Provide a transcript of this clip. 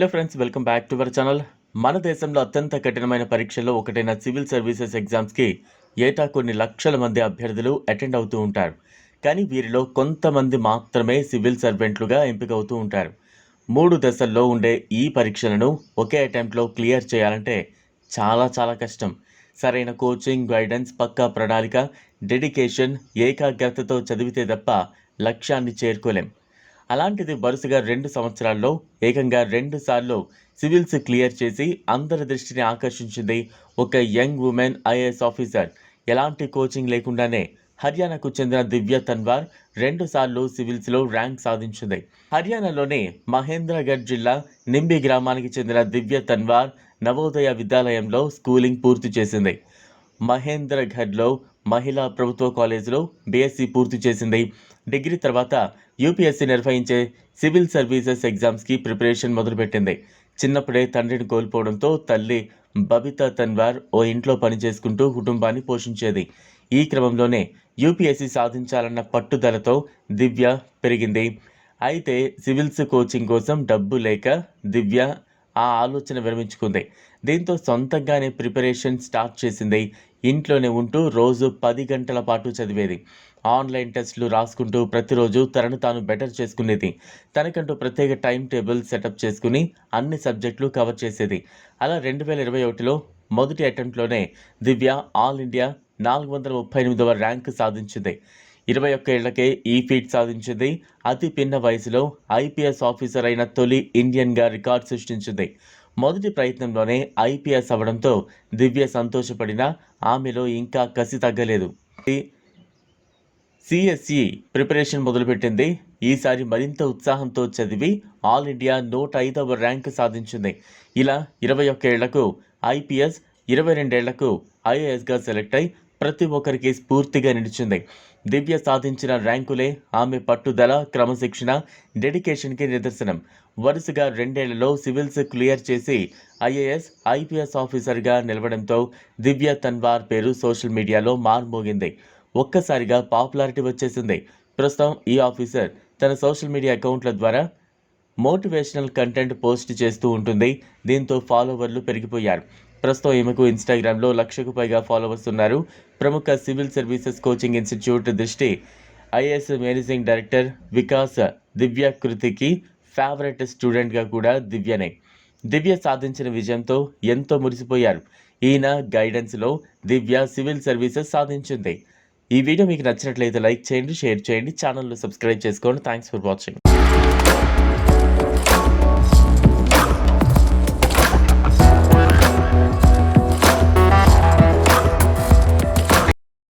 Hello friends welcome back to our channel. మన దేశంలో అత్యంత కఠినమైన పరీక్షల్లో ఒకటైన సివిల్ సర్వీసెస్ ఎగ్జామ్స్కి ఏటా కొన్ని లక్షల మంది అభ్యర్థులు అటెండ్ అవుతూ ఉంటారు. కానీ వీరిలో కొంతమంది మాత్రమే సివిల్ సర్వెంట్లుగా ఎంపిక అవుతూ ఉంటారు. మూడు దశల్లో ఉండే ఈ పరీక్షలను ఒకే అటెంప్ట్లో క్లియర్ చేయాలంటే చాలా చాలా కష్టం. సరైన కోచింగ్ గైడెన్స్ పక్కా ప్రణాళిక డెడికేషన్ ఏకాగ్రతతో చదివితే తప్ప లక్ష్యాన్ని చేరుకోలేం. అలాంటిది వరుసగా రెండు సంవత్సరాల్లో ఏకంగా రెండు సార్లు సివిల్స్ క్లియర్ చేసి అందరి దృష్టిని ఆకర్షించింది ఒక యంగ్ ఉమెన్ ఐఏఎస్ ఆఫీసర్. ఎలాంటి కోచింగ్ లేకుండానే హర్యానాకు చెందిన దివ్య తన్వార్ రెండు సార్లు సివిల్స్లో ర్యాంక్ సాధించింది. హర్యానాలోని మహేంద్రగఢ్ జిల్లా నింబి గ్రామానికి చెందిన దివ్య తన్వార్ నవోదయ విద్యాలయంలో స్కూలింగ్ పూర్తి చేసింది. మహేంద్రగఢ్లో మహిళా ప్రభుత్వ కాలేజీలో బీఎస్సీ పూర్తి చేసింది. డిగ్రీ తర్వాత యూపీఎస్సీ నిర్వహించే సివిల్ సర్వీసెస్ ఎగ్జామ్స్కి ప్రిపరేషన్ మొదలుపెట్టింది. చిన్నప్పుడే తండ్రిని కోల్పోవడంతో తల్లి బబితా తన్వార్ ఓ ఇంట్లో పని చేసుకుంటూ కుటుంబాన్ని పోషించేది. ఈ క్రమంలోనే యూపీఎస్సీ సాధించాలన్న పట్టుదలతో దివ్య పెరిగింది. అయితే సివిల్స్ కోచింగ్ కోసం డబ్బు లేక దివ్య ఆ ఆలోచన విరమించుకుంది. దీంతో సొంతంగానే ప్రిపరేషన్ స్టార్ట్ చేసింది. ఇంట్లోనే ఉంటూ రోజు పది గంటల పాటు చదివేది. ఆన్లైన్ టెస్టులు రాసుకుంటూ ప్రతిరోజు తనను తాను బెటర్ చేసుకునేది. తనకంటూ ప్రత్యేక టైం టేబుల్ సెటప్ చేసుకుని అన్ని సబ్జెక్టులు కవర్ చేసేది. అలా రెండు వేల ఇరవై ఒకటిలో మొదటి అటెంప్ట్లోనే దివ్య ఆల్ ఇండియా నాలుగు వందల ముప్పై ఎనిమిదవ ర్యాంక్ సాధించింది. ఇరవై ఒక్క ఏళ్ళకే ఈ ఫీట్ సాధించింది. అతి పిన్న వయసులో ఐపీఎస్ ఆఫీసర్ అయిన తొలి ఇండియన్గా రికార్డ్ సృష్టించింది. మొదటి ప్రయత్నంలోనే ఐపీఎస్ అవడంతో దివ్య సంతోషపడిన ఆమెలో ఇంకా కసి తగ్గలేదు. సిఎస్ఈ ప్రిపరేషన్ మొదలుపెట్టింది. ఈసారి మరింత ఉత్సాహంతో చదివి ఆల్ ఇండియా నూట ఐదవ ర్యాంక్ సాధించింది. ఇలా ఇరవై ఒక్క ఏళ్ళకు ఐపీఎస్ ఇరవై రెండేళ్ళకు ఐఏఎస్గా సెలెక్ట్ అయి ప్రతి ఒక్కరికి స్ఫూర్తిగా నిలిచింది. దివ్య సాధించిన ర్యాంకులే ఆమె పట్టుదల క్రమశిక్షణ డెడికేషన్కి నిదర్శనం. వరుసగా రెండేళ్ళలో సివిల్స్ క్లియర్ చేసి ఐఏఎస్ ఐపీఎస్ ఆఫీసర్గా నిలవడంతో దివ్య తన్వార్ పేరు సోషల్ మీడియాలో మార్మోగింది. ఒక్కసారిగా పాపులారిటీ వచ్చేసింది. ప్రస్తుతం ఈ ఆఫీసర్ తన సోషల్ మీడియా అకౌంట్ల ద్వారా మోటివేషనల్ కంటెంట్ పోస్ట్ చేస్తూ ఉంటుంది. దీంతో ఫాలోవర్లు పెరిగిపోయారు. ప్రస్తుతం ఈమెకు ఇన్స్టాగ్రామ్లో లక్షకు పైగా ఫాలోవర్స్ ఉన్నారు. ప్రముఖ civil services coaching institute Drishti IAS managing director Vikas Divya కృతికి favourite స్టూడెంట్గా కూడా దివ్యనే. దివ్య సాధించిన విజయంతో ఎంతో మురిసిపోయారు. ఈయన గైడెన్స్లో దివ్య సివిల్ సర్వీసెస్ సాధించింది. ఈ వీడియో మీకు నచ్చినట్లయితే లైక్ చేయండి షేర్ చేయండి ఛానల్ను సబ్స్క్రైబ్ చేసుకోండి. Thanks for watching.